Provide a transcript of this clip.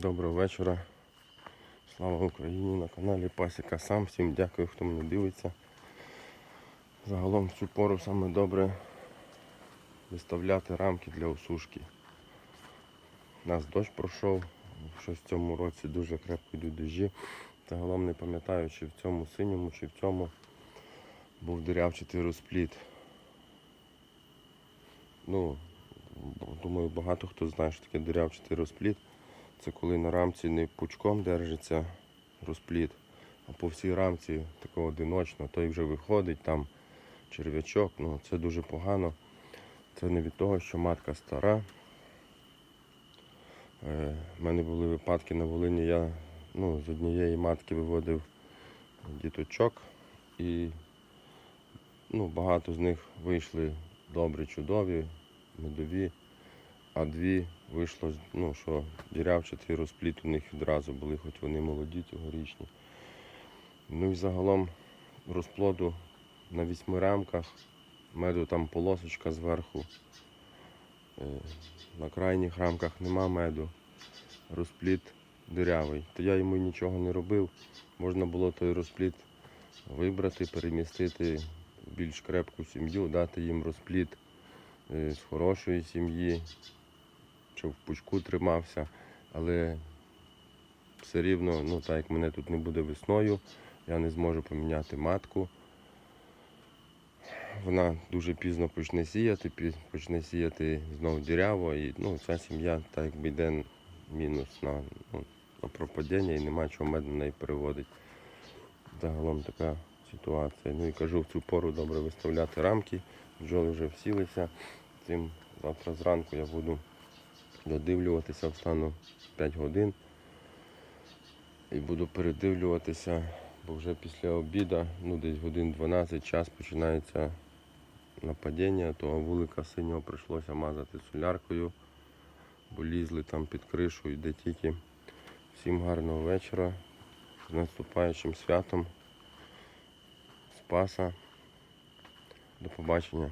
Доброго вечора. Слава Україні на каналі Пасіка Сам. Всім дякую, хто мене дивиться. Загалом в цю пору саме добре виставляти рамки для осушки. У нас дощ пройшов, щось в цьому році дуже крепко йдуть дощі. Загалом не пам'ятаю, чи в цьому синьому, чи в цьому був дирявчатий розпліт. Ну, думаю, багато хто знає, що таке дирявчатий розпліт. Це коли на рамці не пучком держиться розпліт, а по всій рамці такого одиночно, той вже виходить, там черв'ячок, ну це дуже погано. Це не від того, що матка стара. Е, У мене були випадки на Волині, я ну, з однієї матки виводив діточок і ну, багато з них вийшли добрі, чудові, медові, а дві вийшло, ну, що дірявчатий розпліт у них відразу були, хоч вони молоді цьогорічні. Ну і загалом розплоду на вісьми рамках, меду там полосочка зверху. Е, На крайніх рамках нема меду, розпліт дирявий. То я йому нічого не робив. Можна було той розпліт вибрати, перемістити в більш крепку сім'ю, дати їм розпліт е, з хорошої сім'ї, щоб в пучку тримався, але все рівно, ну так як мене тут не буде весною, я не зможу поміняти матку. Вона дуже пізно почне сіяти, почне сіяти знову діряво, і ну, ця сім'я так якби йде мінус на, ну, на пропадіння і нема чого мед на неї переводить. Загалом така ситуація. Ну і кажу, в цю пору добре виставляти рамки. Бджоли вже всілися. Цим завтра зранку я буду додивлюватися, встану 5 годин і буду передивлюватися, бо вже після обіду, ну десь годин 12 час починається нападіння, то вулика синього прийшлося мазати соляркою, бо лізли там під кришу, йде тільки. Всім гарного вечора, з наступаючим святом, Спаса. До побачення.